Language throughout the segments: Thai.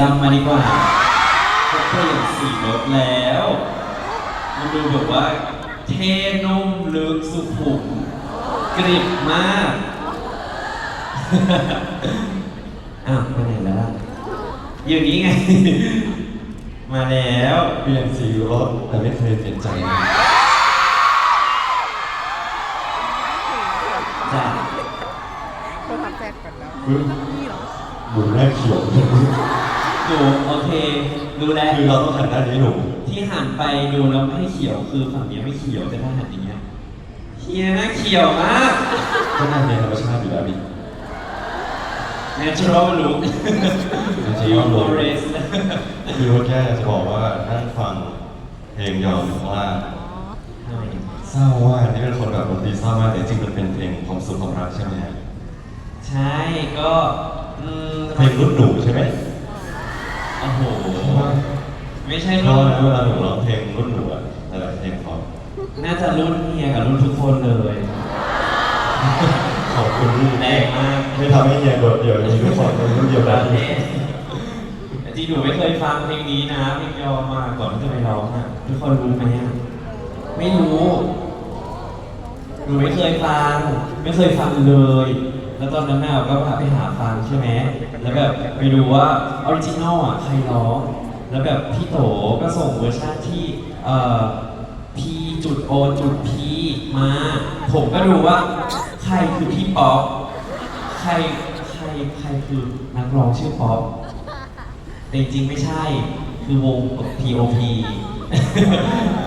ดำมาดีกว่าเขาเปลี่ยนสีรถแล้ว มันดูแบบว่า เท่นุ่มลึกสุขุมกริบมาก อ้าวไปไหนแล้วล่ะอยู่นี่ไง มาแล้วเปลี่ยนสีรถแต่ไม่เคยเปลี่ยนใจนะจ้ะเราทำแฟนกันแล้วคือนี่เหรอหนูหน้าเขียว หนูโอเค ดูแลคือเราต้องหันหน้านี้หนูที่หันไปดูแล้วไม่เขียวคือฝั่งนี้ไม่เขียวแต่ถ้าหันอย่างเงี้ยเฮียน่าเขียวมากก็น่าเป็นธรรมชาติอยู่แล้วพี่ natural look Natural look forest คือว่าแค่จะบอกว่านั่งฟังเพลงยอมอยู่ข้างล่างเศร้าว่านี่เป็นคนแบบดนตรีเศร้ามากแต่จริงๆมันเป็นเพลงความสุขความรักใช่ไหมฮะใช่ก็อืมเพลงรุ่นหนูใช่ไหม โอ้โห ไม่ใช่เพราะรุ่นว่าเวลาหนูร้องเพลงรุ่นหนูอะหลายๆเพลงพอน่าจะรุ่นเฮียกับรุ่นทุกคนเลยขอบคุณที่แรงมากไม่ทำให้เฮียโดดเดี่ยวอย่างนี้ทุกคนเป็นรุ่นเดียวกันเล่นจริงหนูไม่เคยฟังเพลงนี้นะเพลงยอมมาก่อนที่จะไปร้องอะทุกคนรู้ไหมอะไม่รู้ หนูไม่เคยฟัง ไม่เคยฟังเลย แล้วตอนนั้นแม่ก็พาไปหาฟังใช่ไหมแล้วแบบไปดูว่าออริจินอลอะใครร้องแล้วแบบพี่โตก็ส่งเวอร์ชันที่เอ่อ P จุด O จุด P มา ผมก็ดูว่า ใครคือพี่ป๊อปใครใครใครคือนักร้องชื่อป๊อปแต่จริงๆไม่ใช่คือวง P.O.P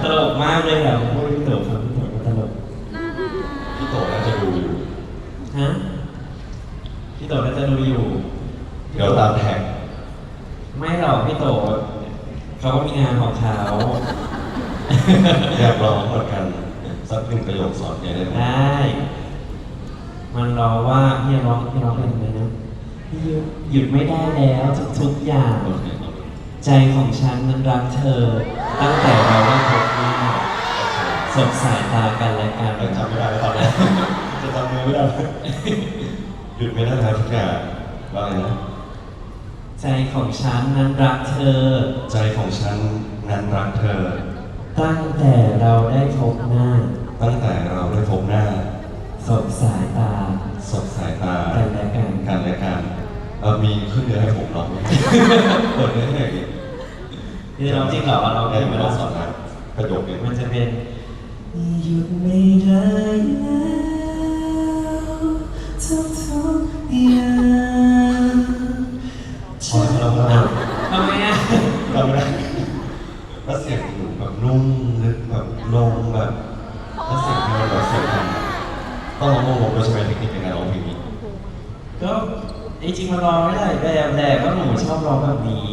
ตลกมากเลยอะพูดพี่เต๋อฟังพี่เต๋อก็ตลกพี่โตน่าจะดูอยู่ฮะ พี่โตน่าจะดูอยู่ เดี๋ยวตามแท็กไม่หรอกพี่โตเขาก็มีงานของเขาอยากร้องเหมือนกันสักหนึ่งประโยคสอนเฮียได้ไหมได้มันรอว่าพี่ร้องพี่ร้องเป็นยังไงนะหยุดหยุดไม่ได้แล้วทุกๆอย่างโอเคโอเคใจของฉันนั้นรักเธอ ตั้งแต่เราได้พบหน้าสบสายตากันและกันแต่จำไม่ได้แล้วตอนนี้จะจำเนื้อไม่ได้เล ยหยุดไม่ได้แล้วทุกอย่างว่าไงนะใจของฉันนั้นรักเธอ ใจของฉันนั้นรักเธอ ตั้งแต่เราได้พบหน้า ตั้งแต่เราได้พบหน้า สบสายตา สบสายตากันและกันกันและกันเออมีขึ้นเนื้อให้ผมร้องไหมเปิดเนื้อให้หน่อยดินี่เราจริงเหรอเราได้ไม่ไม่ได้ต้องสสออนนนะประโยคนี้มันจะเป็นหยุดไม่ ใช่ไหมเทคนิคในการร้องเพลงนี้ก็จริงๆมันร้องไม่ได้แบบแต่ก็หนูชอบร้องแบบนี้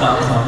สองสอง